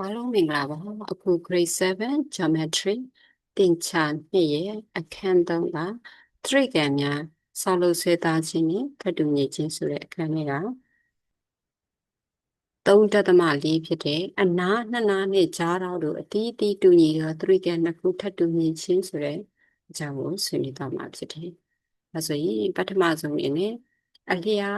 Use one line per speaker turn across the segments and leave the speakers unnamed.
အားလုံးမင်္ဂလာပါအခု grade 7 geometry သင်ချာနှစ်ရဲ့အခန်း3က trigon များဆောက်လုပ်ဆွဲသားခြင်းနဲ့ထပ်တူညီခြင်းဆိုတဲ့အခန်းလေးက3.4ဖြစ်တဲ့အနားနှစ်နားနဲ့ကြားတော့တို့အတီးတီးတူညီသော trigon နှစ်ခုထပ်တူညီခြင်းဆိုတဲ့အကြောင်းကိုဆွေးနွေးသွားမှာဖြစ်တယ်။ဒါဆိုရင်ပထမဆုံးအနေနဲ့အလျာ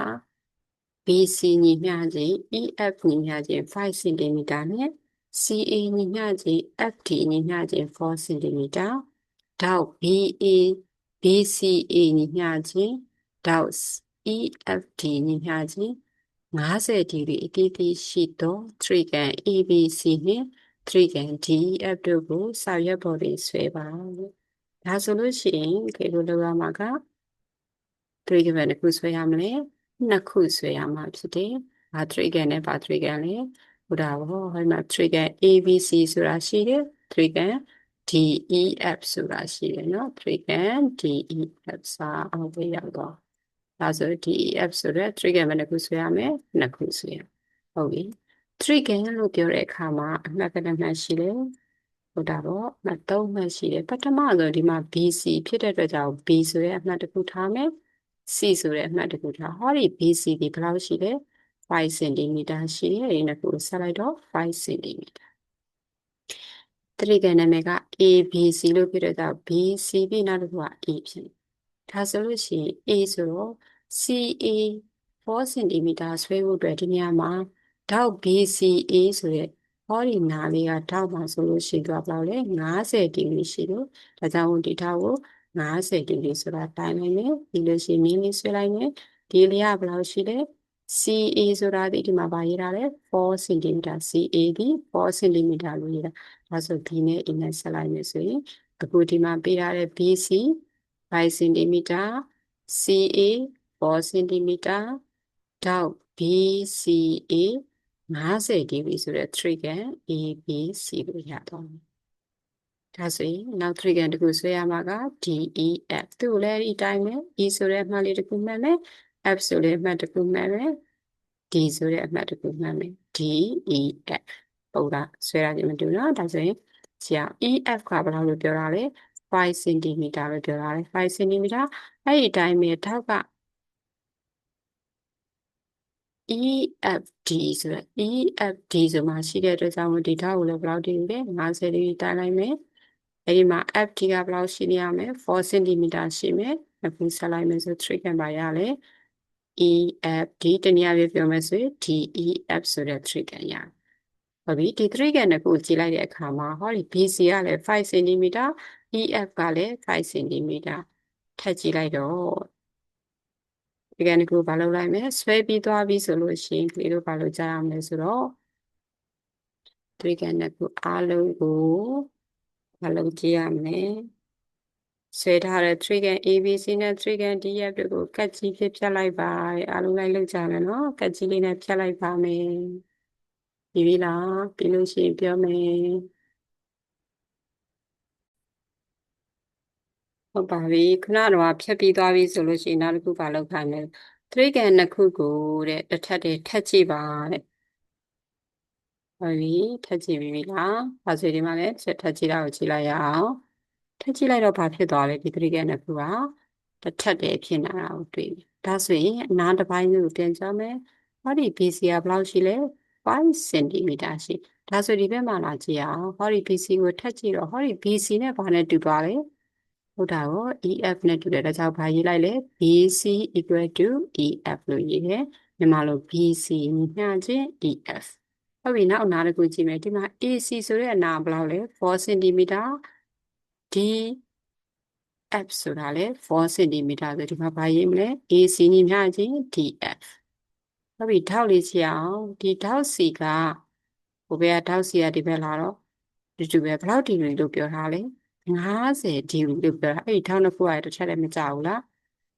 BC ညီမျှခြင်း EF ညီမျှခြင်း5 cm နဲ့ CA ညီမျှခြင်း FD ညီမျှခြင်း4 cm ဒေါက် BA BCA ညီမျှခြင်းဒေါက် EFD ညီမျှခြင်း50ဒီဂရီအတိအသီးရှိသော trigon ABC နှင့် trigon DEF တို့ကိုစာရွက်ပေါ်တွင်ဆွဲပါဒါဆိုလို့ရှိရင်ခေလိုလောက်ရမှာက trigon ဘယ်နှခုဆွဲရမလဲနှစ်ခုဆွဲရမှာဖြစ်တယ်။ဘာ trigon နဲ့ဘာ trigon လဲ ဟိုဒါဘောဟိုမှာ trigon ABC ဆိုတာရှိတယ် trigon DEF ဆိုတာရှိတယ်နော် trigon DEF စာအောင်ပြရတော့ဒါဆို DEF ဆိုတော့ trigon ဘယ်နှခုဆွဲရမလဲနှစ်ခုဆွဲရဟုတ်ပြီ trigon လို့ပြောတဲ့အခါမှာအမှတ်ကနမှတ်ရှိတယ်ဟုတ်တာတော့အမှတ်3မှတ်ရှိတယ်ပထမဆိုဒီမှာ BC ဖြစ်တဲ့အတွက်ကြောင့် B ဆိုရဲအမှတ်တစ်ခုထားမယ် C ဆိုတဲ့အမှတ်တစ်ခုထားဟောဒီ BC ဒီဘယ်လောက်ရှိလဲ 5 cm ရှိတယ်အဲ့ဒီနှစ်ခုဆက်လိုက်တော့5 cm တရိကနာမည်က ABC လို့ပြတဲ့ကြောင့် BC ပြီးနောက်တစ်ခုက A ဖြစ်တယ်ဒါဆိုလို့ရှိရင် A ဆိုတော့ CA 4 cm ဆွဲဖို့အတွက်ဒီနေရာမှာထောက် BCA ဆိုတဲ့ဟောဒီနာလေးကထောက်မှာဆိုလို့ရှိတော့ဘယ်လောက်လဲ50ဒီဂရီရှိလို့ဒါကြောင့်ဒီထောက်ကို50ဒီဂရီဆိုတာတိုင်းလိုက်မယ်ပြီးလို့ရှိရင်မြင်းလေးဆွဲလိုက်မယ်ဒီလေးကဘယ်လောက်ရှိလဲ CA ဆိုတာဒီဒီမှာပါရေးထားတယ်4 cm CA ဒီ4 cm လို့ရေးတာဒါဆို B နဲ့ A နဲ့ဆက်လိုက်မယ်ဆိုရင်အခုဒီမှာပေးထားတဲ့ BC 5 cm CA 4 cm တောက် BCA 50ဒီဂရီဆိုတဲ့ trigon ABC ကိုရတော့မယ်ဒါဆိုရင်နောက် trigon တခုဆွဲရမှာက DEF သူ့လည်းဒီတိုင်းပဲ E ဆိုတဲ့အမှတ်လေးတခုမှတ်မယ် F ဆိုတဲ့အမှတ်တခုမှတ်မယ် D ဆိုတဲ့အမှတ်တခုမှတ်မယ် DEF ပုံကဆွဲရခြင်းမတူနော်ဒါဆိုရင်ဆရာ EF ကဘယ်လောက်လို့ပြောတာလဲ5 cm လို့ပြောတာလေ5 cm အဲ့ဒီအတိုင်းပဲထောက်က EFD ဆိုတော့ EFD ဆိုမှရှိတဲ့အတွက်ကြောင့်ဒီထောက်ကိုလည်းဘယ်လောက်တင်လဲ50ဒီတိုင်းလိုက်မယ်အဲ့ဒီမှာ FD ကဘယ်လောက်ရှိနေရမလဲ4 cm ရှိမယ်အခုဆက်လိုက်မယ်ဆို3ကံပါရလဲ EFD တနည်းအားဖြင့်ပြောမယ်ဆိုရင် DEF ဆိုတဲ့3ကံရဟုတ်ပြီဒီ3ကံတစ်ခုကြည့်လိုက်တဲ့အခါမှာဟောဒီ BC ကလည်း5 cm EF ကလည်း5 cm ထပ်ကြည့်လိုက်တော့ဒီကနေ့ကိုဘာလုပ်လိုက်မလဲဆွဲပြီးသွားပြီဆိုလို့ရှိရင်ကလေးတို့ဘာလုပ်ကြရမလဲဆိုတော့ဒီကနေ့ကိုအားလုံးကိုဘာလုပ်ကြည့်ရမလဲ ဆွဲထားတဲ့ trigger ABC နဲ့ trigger DF တို့ကိုကတ်ကြီးဖြစ်ဖြတ်လိုက်ပါအားလုံးလိုက်လုပ်ကြမယ်နော်ကတ်ကြီးလေးနဲ့ဖြတ်လိုက်ပါမယ်ပြီးပြီလားပြီးလို့ရှိရင်ပြောမယ်ဟုတ်ပါပြီခုနကတော့ဖြတ်ပြီးသွားပြီဆိုလို့ရှိရင်နောက်တစ်ခုပါလောက်ခိုင်းမယ်တရိကန်နှစ်ခုကိုတဲ့တစ်ထပ်တည်းထပ်ကြည့်ပါတဲ့ဟုတ်ပြီထပ်ကြည့်ပြီလားဒါဆိုဒီမှာလည်းချက်ထပ်ကြည့်တာကိုကြည့်လိုက်ရအောင် ထပ်ကြည့်လိုက်တော့ဘာဖြစ်သွားလဲဒီတရိကန်နှစ်ခုကတစ်ထပ်တည်းဖြစ်နေတာကိုတွေ့ပြီဒါဆိုရင်အနားတစ်ပိုင်းကိုပြန်ကြမယ်ဟောဒီ BC ကဘယ်လောက်ရှိလဲ5 cm ရှိဒါဆိုဒီဘက်မှာလာကြည့်အောင်ဟောဒီ BC ကိုထပ်ကြည့်တော့ဟောဒီ BC နဲ့ဘာနဲ့တူသွားလဲဟုတ်တာရော EF နဲ့တူတယ်ဒါကြောင့်ဘာရေးလိုက်လဲ BC equal to EF လို့ရေးတယ်မြန်မာလို BC ညှချင်း EF ဟုတ်ပြီနောက်အနာတစ်ခုကြည့်မယ်ဒီမှာ AC ဆိုတဲ့အနာဘယ်လောက်လဲ4 cm D F ဆိုတာလဲ4 cm ဆိုဒီမှာဘာရေးမလဲ AC ညှချင်း DF ဟုတ်ပြီထောက်လေးချအောင်ဒီထောက်စီကဟိုဘက်ကထောက်စီကဒီဘက်လာတော့ဒီတူပဲဘယ်လောက်ဒီလိုလို့ပြောထားလဲ50ဒီဂရီလို့ပြောတာအဲ့ဒီထောင်းနှစ်ခုကတစ်ချက်လည်းမကြဘူးလား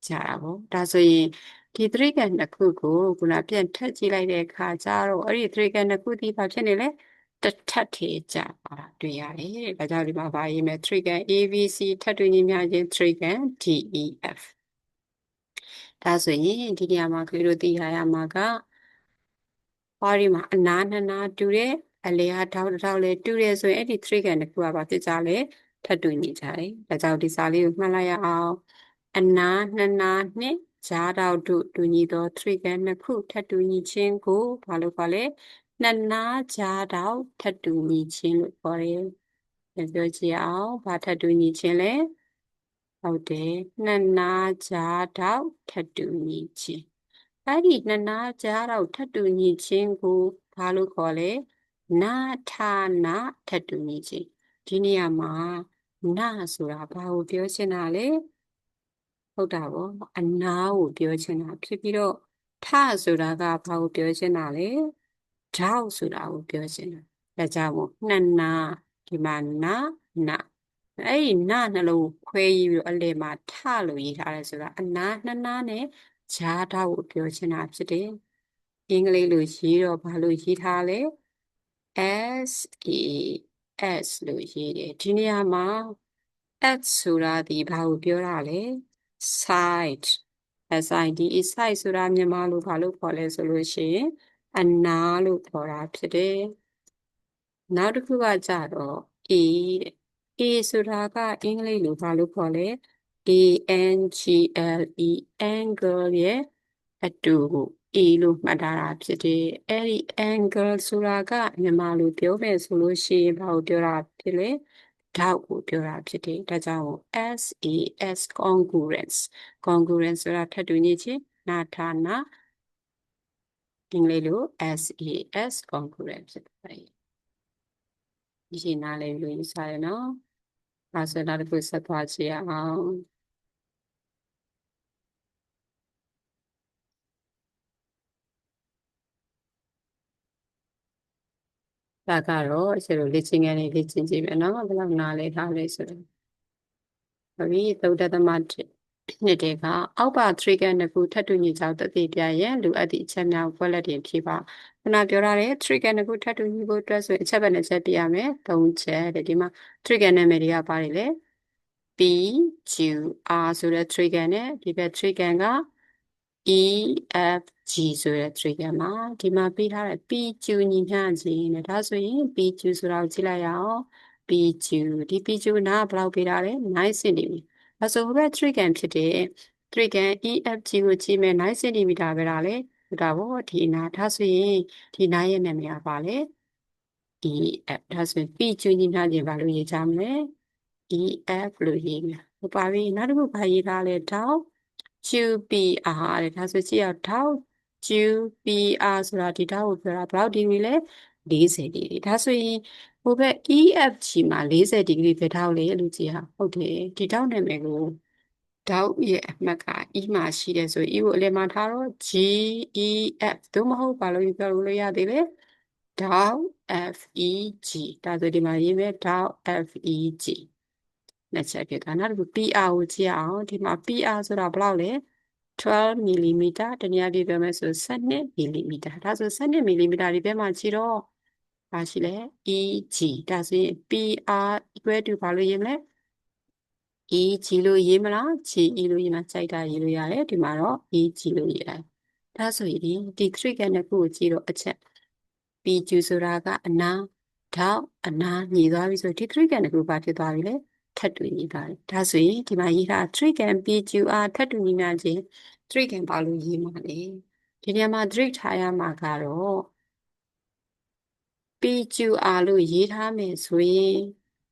ကြတာပေါ့ဒါဆိုရင်ဒီသရိကနှစ်ခုကိုခုနပြန်ထပ်ကြည့်လိုက်တဲ့အခါကျတော့အဲ့ဒီသရိကနှစ်ခုဒီဘာဖြစ်နေလဲ တစ်ထပ်ထေကြပါတွေ့ရတယ်ဒါကြောင့်ဒီမှာပါရေးမယ် trigon ABC ထပ်တွေ့ညီများခြင်း trigon DEF ဒါဆိုရင်ဒီနေရာမှာကလေးတို့သိရရမှာကဟောဒီမှာအနားနှစ်နားတူတဲ့အလေကထောက်တစ်ထောက်လဲတူတယ်ဆိုရင်အဲ့ဒီ trigger နှစ်ခုကဘာဖြစ်ကြလဲထပ်တူညီကြတယ်ဒါကြောင့်ဒီစာလေးကိုမှတ်လိုက်ရအောင်အနာနှစ်နာနှင့်ကြားတောက်တို့တူညီသော trigger နှစ်ခုထပ်တူညီခြင်းကိုဘာလို့ခေါ်လဲ နှစ်နာကြားတောက်ထပ်တူညီခြင်းလို့ခေါ်တယ်ပြောကြည့်အောင်ဘာထပ်တူညီခြင်းလဲဟုတ်တယ်နှစ်နာကြားတောက်ထပ်တူညီခြင်းအဲ့ဒီနှစ်နာကြားတောက်ထပ်တူညီခြင်းကိုဘာလို့ခေါ်လဲနာထာနာထပ်တူညီခြင်းဒီနေရာမှာနာဆိုတာဘာကိုပြောချင်တာလဲဟုတ်တာဗောအနာကိုပြောချင်တာဖြစ်ပြီးတော့ထဆိုတာကဘာကိုပြောချင်တာလဲ ဓာတ်ဆိုတာကိုပြောချင်တာဒါကြောင့်မို့နှစ်နာဒီမှာနာနာအဲ့ဒီနာနှလုံးခွဲပြီးတော့အလယ်မှာထလို့ရေးထားတယ်ဆိုတာအနာနှစ်နာနဲ့ဂျားဓာတ်ကိုပြောချင်တာဖြစ်တယ်အင်္ဂလိပ်လိုရေးတော့ဘာလို့ရေးထားလဲ S E S လို့ရေးတယ်ဒီနေရာမှာ S ဆိုတာဒီဘာကိုပြောတာလဲ side SID side ဆိုတာမြန်မာလိုဘာလို့ခေါ်လဲဆိုလို့ရှိရင် အနာလို့ခေါ်တာဖြစ်တယ်နောက်တစ်ခုကကြတော့ A တဲ့ A ဆိုတာကအင်္ဂလိပ်လိုဘာလို့ခေါ်လဲ A N G L E angle ရဲ့အတူကို A လို့မှတ်ထားတာဖြစ်တယ်အဲ့ဒီ angle ဆိုတာကမြန်မာလိုပြောမယ်ဆိုလို့ရှိရင်ဘာကိုပြောတာဖြစ်လဲဓာတ်ကိုပြောတာဖြစ်တယ်ဒါကြောင့် SAS congruence congruence ဆိုတာထပ်တူညီခြင်းနာထာနာ အင်္ဂလိပ်လို SAS congruence ဖြစ်ပါတယ်ဒီရှင်းနားလည်လို့ယူဆရနော်အဲဆိုတော့ဒီဆက်သွားကြည့်အောင်ဒါကတော့ဆရာတို့လေ့ကျင့်ခန်းလေးလေ့ကျင့်ကြည့်မယ်နော်ဘယ်လောက်နားလဲထားလဲဆိုတော့ဘီသုဒ္ဓသမ နှစ်တေကအောက်ပါ trigger နှစ်ခုထပ်တူညီကြောင်းတသိပြရင်လူအပ်သည့်အချက်များပွဲလက်တင်ဖြေပါခုနပြောရတဲ့ trigger နှစ်ခုထပ်တူညီဖို့အတွက်ဆိုရင်အချက်ပဲနှစ်ချက်ပြရမယ်၃ချက်တဲ့ဒီမှာ trigger နာမည်တွေကပါတယ်လေ P Q R ဆိုတဲ့ trigger နဲ့ဒီဘက် trigger က E F G ဆိုတဲ့ trigger မှာဒီမှာပေးထားတဲ့ PQ ညီမျှခြင်းနဲ့ဒါဆိုရင် PQ ဆိုတာကိုကြည့်လိုက်ရအောင် PQ ဒီ PQ နားဘယ်လောက်ပေးထားလဲ9 cm အဲဆိုဟိုဘက် trigger ဖြစ်တဲ့ trigger EFG ကိုကြည့်မယ်9 cm ပဲဒါလေဒါပေါ့ဒီနာဒါဆိုရင်ဒီနာရဲ့နာမည်ကပါလေ EF ဒါဆိုရင် PQ ညီမျှခြင်းဘာလို့ရေးကြမလဲ EF လို့ရေးမယ်ဟုတ်ပါပြီနောက်တစ်ခုဘာရေးထားလဲတောက် QPR တဲ့ဒါဆိုကြည့်ရထောက် QPR ဆိုတာဒီထောက်ကိုပြောတာဘယ်လောက်ဒီဂရီလဲ40ဒီဂရီဒါဆိုရင် ဟိုဘက် EFG မှာ40ဒီဂရီပဲထောက်လေလူကြီးဟာဟုတ်တယ်ဒီထောက်နာမည်ကိုထောက်ရဲ့အမှတ်က E မှာရှိတယ်ဆို E ကိုအလယ်မှာထားတော့ GEF သို့မဟုတ်ဘာလို့ပြောလို့ရသေးလဲထောက် FEG ဒါဆိုဒီမှာရေးမယ်ထောက် FEG နှစ်ချက်ဖြစ်တာနောက်တစ်ခု PR ကိုကြည့်အောင်ဒီမှာ PR ဆိုတာဘယ်လောက်လဲ12 mm တနည်းအားဖြင့်ပြောမယ်ဆို12 mm ဒါဆို12 mm ဒီဘက်မှာကြည့်တော့ ဘာရှိလဲ EG ဒါဆိုရင် PR equal to ဘာလို့ရေးမလဲ EG လို့ရေးမလား GE လို့ရေးမှာစိုက်တာရေးလို့ရတယ်ဒီမှာတော့ EG လို့ရေးလိုက်ဒါဆိုရင်ဒီ trick နဲ့ခုကိုကြည့်တော့အချက် PQ ဆိုတာကအနာထောက်အနာညီသွားပြီဆိုဒီ trick နဲ့ခုဘာဖြစ်သွားပြီလဲထပ်တူညီပါတယ်ဒါဆိုရင်ဒီမှာရေးထား trick and PQR ထပ်တူညီများခြင်း trick and ဘာလို့ရေးမှာလဲဒီနေရာမှာ trick ထားရမှာကတော့ PQR လို့ရေးထားမယ်ဆိုရင်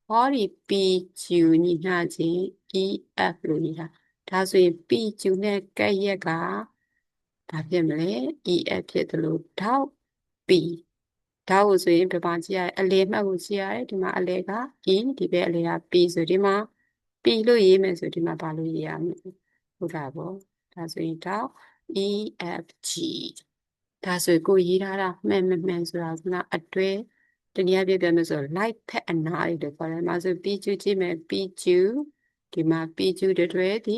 ဟောဒီ PQ ညီမျှခြင်း EF လို့ရေးထားဒါဆိုရင် PQ နဲ့ကက်ရက်ကဘာဖြစ်မလဲ EF ဖြစ်တယ်လို့ထောက် P ဓာတ်ကိုဆိုရင်ပြပါကြည့်ရတယ်အလေမှတ်ကိုကြည့်ရတယ်ဒီမှာအလေက e ဒီဘက်အလေက p ဆိုဒီမှာ p လို့ရေးမယ်ဆိုဒီမှာဘာလို့ရေးရမလဲဟုတ်တာပေါ့ဒါဆိုရင်ဓာတ် e f g ဒါဆိုကိုရေးထားတာမှန်မှန်မှန်ဆိုတာကအတွဲတနည်းအားဖြင့်ပြောမယ်ဆို light ဖက်အနားတွေခေါ်တယ်။မှာဆို p ကျူကြည့်မယ် p ကျူဒီမှာ p ကျူတွဲဒီ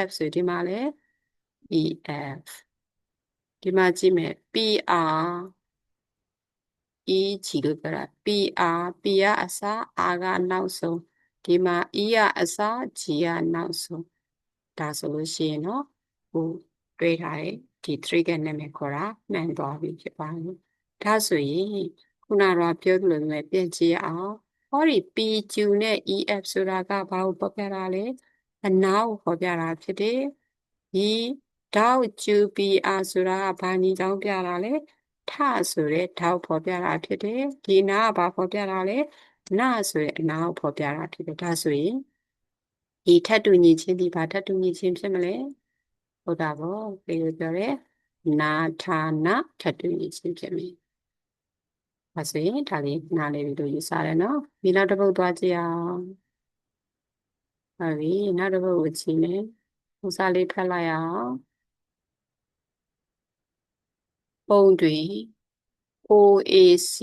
ef ဆိုဒီမှာလည်း ef ဒီမှာကြည့်မယ် pr E ချီလို့ပြောတာ PR P ကအစ R ကနောက်ဆုံးဒီမှာ E ကအစ G ကနောက်ဆုံးဒါဆိုလို့ရှိရင်တော့ဟိုတွေးထားတဲ့ ဒီ trigger နာမည်ခေါ်တာမှန်သွားပြီဖြစ်ပါတယ်ဒါဆိုရင်ခုနကတော့ပြောသလိုပဲပြန်ကြည့်ရအောင်ဟောဒီ PQ နဲ့ EF ဆိုတာကဘာကိုဖော်ပြတာလဲအနာကိုဖော်ပြတာဖြစ်တယ်ဒီဒေါက် QPR ဆိုတာကဘာညီကြောင်းပြတာလဲထဆိုတဲ့ဒေါက်ဖော်ပြတာဖြစ်တယ်ဒီနာကဘာဖော်ပြတာလဲနာဆိုတဲ့အနာကိုဖော်ပြတာဖြစ်တယ်ဒါဆိုရင်ဒီထပ်တူညီခြင်းဒီဘာထပ်တူညီခြင်းဖြစ်မလဲ ဟုတ်တာပေါ့ဒီလိုပြောရဲနာဌာနထပ်တူညီခြင်းဖြစ်မယ်။ဒါဆိုရင်ဒါလေးနားလည်ပြီးလို့ယူဆရတယ်နော်။ဒီနောက်တစ်ပုဒ်သွားကြည့်အောင်။ဟုတ်ပြီ။နောက်တစ်ပုဒ်ကိုကြည့်မယ်။ဥစားလေးဖတ်လိုက်အောင်။ပုံတွင် OAC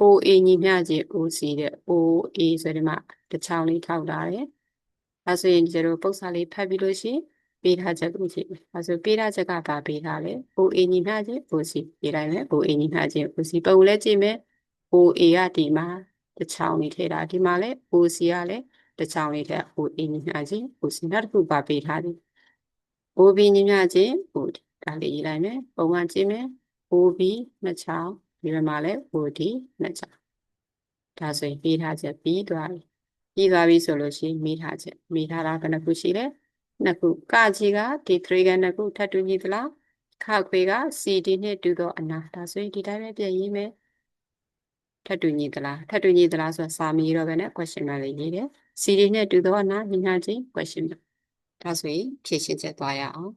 OA ညီမျှခြင်း OC တဲ့ OA ဆိုဒီမှာတစ်ချောင်းလေးထောက်ထားတယ်။အဲဆိုရင်ကျတို့ပု္ပ္ပစာလေးဖတ်ပြီးလို့ရှိရင် ပေးထားချက်ကိုကြည့်မယ်။အဲဆိုပေးထားချက်ကဘာပေးထားလဲ။ OA ညီမျှခြင်း OC ရေးလိုက်မယ် OA ညီမျှခြင်း OC ပုံလည်းကြည့်မယ်။ OA ကဒီမှာတစ်ချောင်းလေးထည့်တာဒီမှာလည်း OC ကလည်းတစ်ချောင်းလေးထည့် OA ညီမျှခြင်း OC နောက်တစ်ခုပါပေးထားတယ်။ OB ညီမျှခြင်း OD ဒါလေးရေးလိုက်မယ်။ပုံမှန်ကြည့်မယ်။ OB နှစ်ချောင်းဒီမှာလည်း OD နှစ်ချောင်းဒါဆိုရင်ပေးထားချက်ပြီးသွားပြီ။ပြီးသွားပြီဆိုလို့ရှိရင်မိထားချက်မိထားတာဘယ်နှခုရှိလဲ။ နှစ်ခုကကြီးကဒီ3ကနှစ်ခုထပ်တူညီသလားခခွေက CD နဲ့တူသောအနာဒါဆိုရင်ဒီတိုင်းပဲပြန်ရေးမယ်ထပ်တူညီသလားထပ်တူညီသလားဆိုတာစာမရေးတော့ပဲနဲ့ question mark လေးရေးတယ် CD နဲ့တူသောအနာညီညာချင်း question mark ဒါဆိုရင်ဖြည့်ရှင်းချက်သွားရအောင်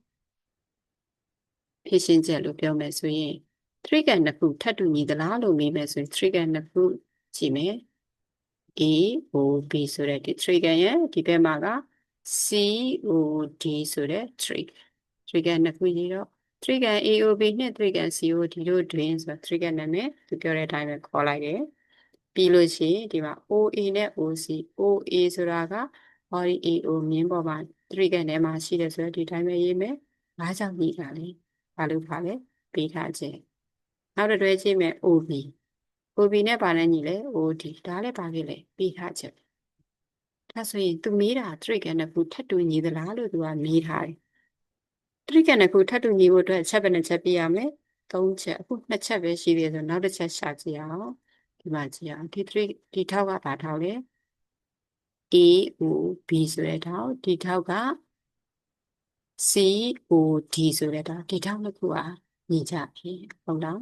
ဖြည့်ရှင်းချက်လို့ပြောမယ်ဆိုရင်3ကနှစ်ခုထပ်တူညီသလားလို့မေးမယ်ဆိုရင်3ကနှစ်ခုကြည့်မယ် A O B ဆိုတဲ့ဒီ3ကရဲ့ဒီဘက်မှာက COD ဆိုတဲ့ trig trigger နှစ်ခုရေးတော့ trigger AOB နဲ့ trigger COD တို့တွင်ဆိုတော့ trigger နာမည်သူပြောတဲ့အတိုင်းပဲခေါ်လိုက်တယ်ပြီးလို့ရှိရင်ဒီမှာ OA နဲ့ OC OA ဆိုတာက body AO မြင်းပေါ်မှာ trigger ထဲမှာရှိတယ်ဆိုတော့ဒီတိုင်းပဲရေးမယ်ဘာကြောင့်ညီတာလဲဘာလို့ပါလဲပေးထားခြင်းနောက်တစ်တွဲချင်းမဲ့ OB OB နဲ့ပါနဲ့ညီလဲ OD ဒါလည်းပါခဲ့လေပေးထားချက် ဒါဆိုရင်သူမေးတာ trigger နှစ်ခုထပ်တူညီသလားလို့သူကမေးထားတယ် trigger နှစ်ခုထပ်တူညီဖို့အတွက်ချက်ပဲနှစ်ချက်ပြရမယ်သုံးချက်အခုနှစ်ချက်ပဲရှိသေးတယ်ဆိုနောက်တစ်ချက်ရှာကြည့်အောင်ဒီမှာကြည့်အောင်ဒီ3ဒီထောက်ကဘာထောက်လဲ A O B ဆိုတဲ့ထောက်ဒီထောက်က C O D ဆိုတဲ့ထောက်ဒီထောက်နှစ်ခုကညီကြပြီဟုတ်လား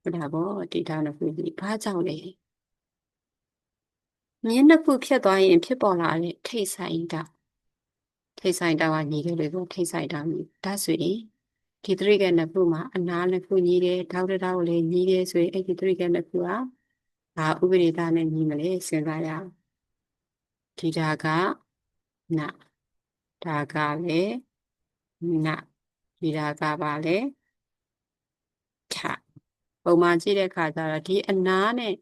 ဟုတ်တာပေါ့ဒီထောက်နှစ်ခုညီဘာကြောင့်လဲ မြင်းနှစ်ခုဖြတ်သွားရင်ဖြစ်ပေါ်လာတဲ့ထိတ်ဆိုင်တာထိတ်ဆိုင်တာကညီတယ်လို့ထိတ်ဆိုင်တာမြည်ဒါဆိုရင်ဒီသရိကနှစ်ခုမှာအနာနှစ်ခုညီတယ်ထောက်တောက်လည်းညီတယ်ဆိုရင်အဲ့ဒီသရိကနှစ်ခုကဘာဥပဒေသားနဲ့ညီမလဲစဉ်းစားရအောင်ဒီဒါကနဒါကလည်းနဒီဒါကပါလေထပုံမှန်ကြည့်တဲ့အခါကျတော့ဒီအနာနဲ့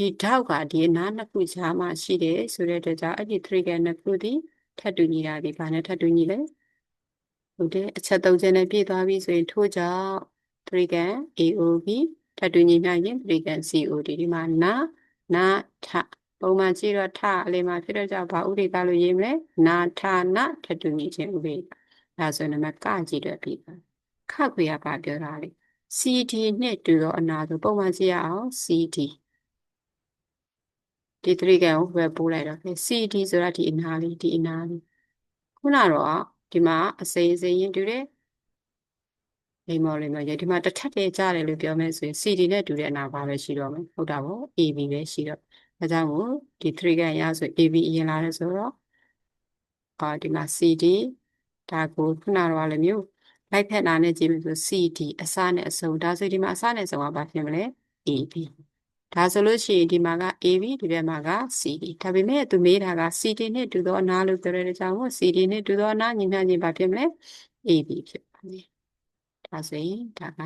ဒီထောက်ကဒီအနားနှစ်ခုကြားမှာရှိတယ်ဆိုတဲ့အတွက်ကြောင့်အဲ့ဒီ trigger နှစ်ခုဒီထပ်တူညီတာဒီဘာနဲ့ထပ်တူညီလဲဟုတ်တယ်အချက်သုံးချက်နဲ့ပြည့်သွားပြီဆိုရင်ထို့ကြောင့် trigger AOB ထပ်တူညီမျှရင် trigger COD ဒီမှာနာနာထပုံမှန်ကြည့်တော့ထအလေးမှာဖြစ်တော့ကြောင့်ဘာဥဒိတာလို့ရေးမလဲနာထနာထပ်တူညီခြင်းဥပ္ပေဒါဆိုရင်လည်းကကြည့်တော့ပြီခခွေကပါပြောတာလေ CD နဲ့တူတော့အနာဆိုပုံမှန်ကြည့်ရအောင် CD ဒီ3ကံကိုပဲပို့လိုက်တော့ CD ဆိုတာဒီအနာလေးဒီအနာလေးခုနတော့ဒီမှာအစိမ်းစိမ်းရင်တူတယ်လိမ္မော်လိမ္မော်ရဒီမှာတစ်ထပ်တည်းကြားတယ်လို့ပြောမယ်ဆိုရင် CD နဲ့တူတဲ့အနာဘာပဲရှိတော့မယ်ဟုတ်တာပေါ့ AB ပဲရှိတော့ဒါကြောင့်ကိုဒီ3ကံရဆို AB အရင်လာတယ်ဆိုတော့အာဒီမှာ CD ဒါကိုခုနတော့လည်းမျိုးလိုက်ဖက်နာနဲ့ကြည့်မယ်ဆို CD အစနဲ့အဆုံးဒါဆိုဒီမှာအစနဲ့အဆုံးကဘာဖြစ်မလဲ AB ဒါဆိုလို့ရှိရင်ဒီမှာက AB ဒီဘက်မှာက CD ဒါပေမဲ့သူမေးတာက CD နဲ့တူသောအနာလို့ပြောတဲ့ကြောင့်မို့ CD နဲ့တူသောအနာညီမျှခြင်းဘာဖြစ်မလဲ AB ဖြစ်ပါမယ်ဒါဆိုရင်ဒါက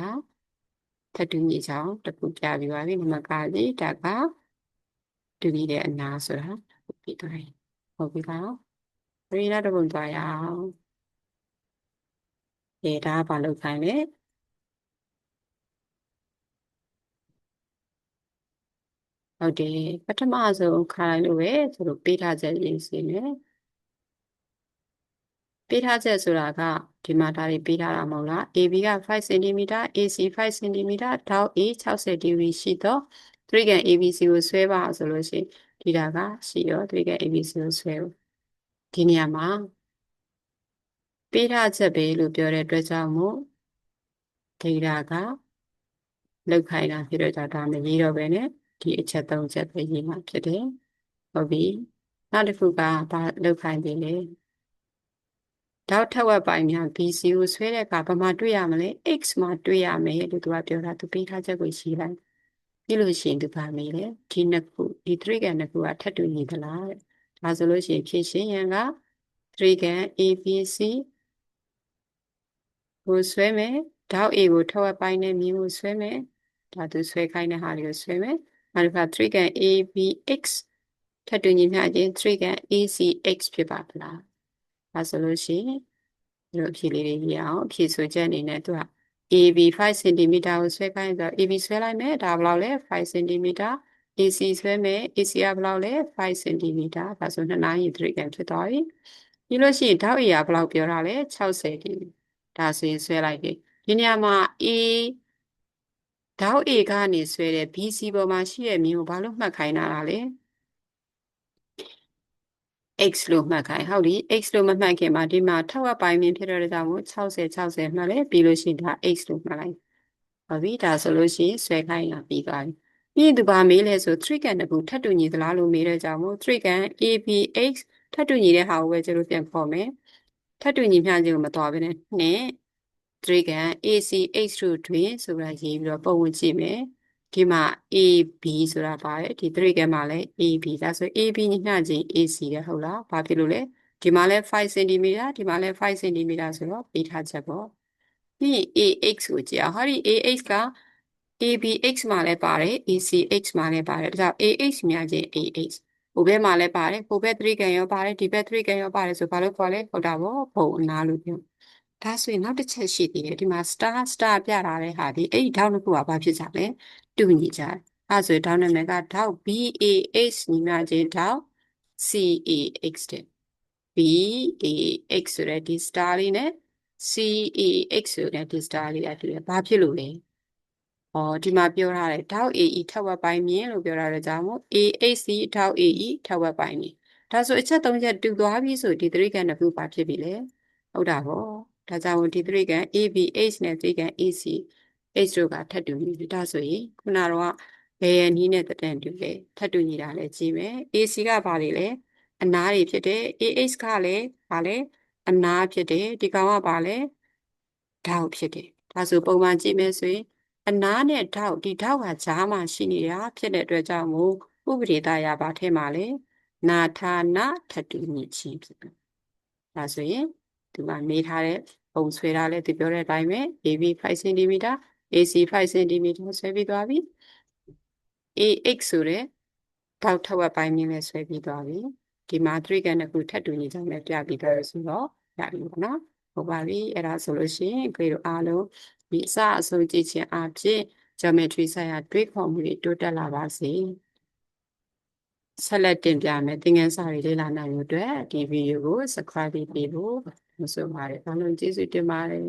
ထပ်တူညီကြောင်းတခုပြပြီးပါပြီနံပါတ်ကလေဒါကတူညီတဲ့အနာဆိုတာပြီးသွားပြီဟုတ်ပြီလားပြေးလာတော့ပုံသွားရအောင်အဲဒါဘာလို့ခိုင်းလဲ ဟုတ်တယ်ပထမဆုံးခါလိုက်လို့ပဲသူတို့ပေးထားချက်ရေးစီနေပပေးထားချက်ဆိုတာကဒီမှာဒါတွေပေးထားတာမဟုတ်လား AB က5 cm AC 5 cm ထောက် A 60 degree ရှိတော့3ကန် ABC ကိုဆွဲပါဆိုလို့ရှိရင်ဒီတာကရှိရော3ကန် ABC ကိုဆွဲဖို့ဒီနေရာမှာပေးထားချက်ပဲလို့ပြောတဲ့အတွက်ကြောင့်မို့ဒေတာကလောက်ခိုင်းတာဖြစ်တော့ဒါမရေးတော့ပဲနဲ့ ဒီအချက်၃ချက်ပဲရေးမှာဖြစ်တယ်ဟုတ်ပြီနောက်တစ်ခုကဘာလောက်ခိုင်းပြီလဲတောက်ထက်ဝက်ပိုင်းများ BC ကိုဆွဲတဲ့အခါဘာမှတွေ့ရမလဲ X မှာတွေ့ရမယ်လို့သူကပြောတာသူပေးထားချက်ကိုရှိလိုက်ပြီးလို့ရှိရင်သူပါမေးလေဒီနှစ်ခုဒီ three ကန်နှစ်ခုကထပ်တူညီသလားတဲ့ဒါဆိုလို့ရှိရင်ဖြည့်ရှင်းရန်က three ကန် ABC ကိုဆွဲမယ်ဒေါက် A ကိုထက်ဝက်ပိုင်းနဲ့မြင်းကိုဆွဲမယ်ဒါသူဆွဲခိုင်းတဲ့ဟာတွေကိုဆွဲမယ် နောက်တစ်ခါ3ကန် ABX ထပ်တူညီမျှခြင်း3ကန် ACX ဖြစ်ပါဗလားဒါဆိုလို့ရှိရင်တို့အဖြေလေးတွေရအောင်အဖြေဆိုချက်အနေနဲ့သူက AB 5 cm ကိုဆွဲခိုင်းဆိုတော့ AB ဆွဲလိုက်မယ်ဒါဘယ်လောက်လဲ5 cm AC ဆွဲမယ် AC ကဘယ်လောက်လဲ5 cm ဒါဆို2နိုင်3ကန်ဖြစ်သွားပြီပြီးလို့ရှိရင်ဓာတ်အရာဘယ်လောက်ပြောတာလဲ60 cm ဒါဆိုရင်ဆွဲလိုက်ပြီဒီနေရာမှာ A ဓာတ် A ကနေဆွဲတဲ့ BC ပေါ်မှာရှိတဲ့မြင်းကိုဘာလို့မှတ်ခိုင်းတာလဲ x လို့မှတ်ခိုင်းဟုတ်ပြီ x လို့မမှတ်ခင်မှာဒီမှာထောက်ဝက်ပိုင်းမြင်ဖြစ်တော့တဲ့ကြောင့်မို့60 60မှတ်လဲပြီးလို့ရှိရင်ဒါ x လို့မှတ်လိုက်ဟုတ်ပြီဒါဆိုလို့ရှိရင်ဆွဲခိုင်းတာပြီးသွားပြီပြီးသူပါမေးလဲဆို3ကန်တကူထပ်တူညီသလားလို့မေးတဲ့ကြောင့်မို့3ကန် ABX ထပ်တူညီတဲ့ဟာကိုပဲကျတို့ပြန်ခေါ်မယ်ထပ်တူညီမျှခြင်းကိုမတော်ဘဲနဲ့ နှစ်3ကန် ACH တို့တွင်ဆိုတာရေးပြီးတော့ပုံဝင်ကြည့်မယ်ဒီမှာ AB ဆိုတာပါတယ်ဒီ3ကဲမှာလည်း AB ဒါဆို AB ညှချင်း AC တဲ့ဟုတ်လားဘာဖြစ်လို့လဲဒီမှာလည်း5 cm ဒီမှာလည်း5 cm ဆိုတော့ပေးထားချက်ပေါ့ပြီး AX ကိုကြည့်အောင်ဟာဒီ AX က ABX မှာလည်းပါတယ် ACX မှာလည်းပါတယ်ဒါကြောင့် AH များချင်း AH ဟိုဘက်မှာလည်းပါတယ်ဟိုဘက်3ကန်ရောပါတယ်ဒီဘက်3ကန်ရောပါတယ်ဆိုဘာလို့ခေါ်လဲဟုတ်တာပေါ့ပုံအနာလို့ပြော ဒါဆိုရင်နောက်တစ်ချက်ရှိသေးတယ်ဒီမှာ star star ပြထားတဲ့ဟာဒီအဲ့ဒီထောက်နှစ်ခုကဘာဖြစ်ကြလဲတူညီကြတယ်အဲဆိုရင်ထောက်နာမည်ကထောက် BAH ညီမချင်းထောက် CAX တဲ့ BAX ဆိုတဲ့ဒီ star လေးနဲ့ CAX ဆိုတဲ့ဒီ star လေးအတူတယ်ဘာဖြစ်လို့လဲဩဒီမှာပြောထားတယ်ထောက် AE ထပ်ဝက်ပိုင်းမြင်လို့ပြောထားတဲ့ကြောင့်မို့ AHC ထောက် AE ထပ်ဝက်ပိုင်းမြင်ဒါဆိုအချက်၃ချက်တူသွားပြီဆိုဒီ3ကန်တစ်ခုဘာဖြစ်ပြီလဲဟုတ်တာပေါ့ ဒါကြောင့်ဒီ3ကန် ABH နဲ့3ကန် AC H တို့ကထပ်တူညီပြီဒါဆိုရင်ခုနတော့ဘယ်နည်းနဲ့တန်တူလဲထပ်တူညီတာလဲကြည့်မယ် AC ကဘာတွေလဲအနားတွေဖြစ်တယ် AH ကလည်းဘာလဲအနားဖြစ်တယ်ဒီကောင်ကဘာလဲဓာတ်ဖြစ်တယ်ဒါဆိုပုံမှန်ကြည့်မယ်ဆိုရင်အနားနဲ့ဓာတ်ဒီဓာတ်ကဈာမှာရှိနေတာဖြစ်တဲ့အတွက်ကြောင့်မို့ဥပဒေသားရပါထဲမှာလဲနာထာနာထတူညီခြင်းဖြစ်တယ်ဒါဆိုရင် ဒီမှာနေထားတဲ့ပုံဆွဲထားလဲသူပြောတဲ့အတိုင်းပဲ AB 5 cm AC 5 cm ဆွဲပြီးသွားပြီ AX ဆိုတဲ့တောက်ထက်ဝက်ပိုင်းမြင်လဲဆွဲပြီးသွားပြီဒီမှာ3ကန်တစ်ခုထပ်တူညီကြောင်းလည်းပြပြီးသွားလို့ဆိုတော့ရပြီပေါ့နော်ဟုတ်ပါပြီအဲ့ဒါဆိုလို့ရှိရင်ခေတို့အားလုံးဒီအစအဆုံးကြည့်ခြင်းအဖြစ် geometry ဆိုင်ရာတွေးခေါ်မှုတွေတိုးတက်လာပါစေဆက်လက်တင်ပြမယ်သင်ခန်းစာတွေလေ့လာနိုင်မှုအတွက်ဒီဗီဒီယိုကို subscribe ပေးဖို့ မဆိုပါနဲ့အားလုံးကျေးဇူးတင်ပါတယ်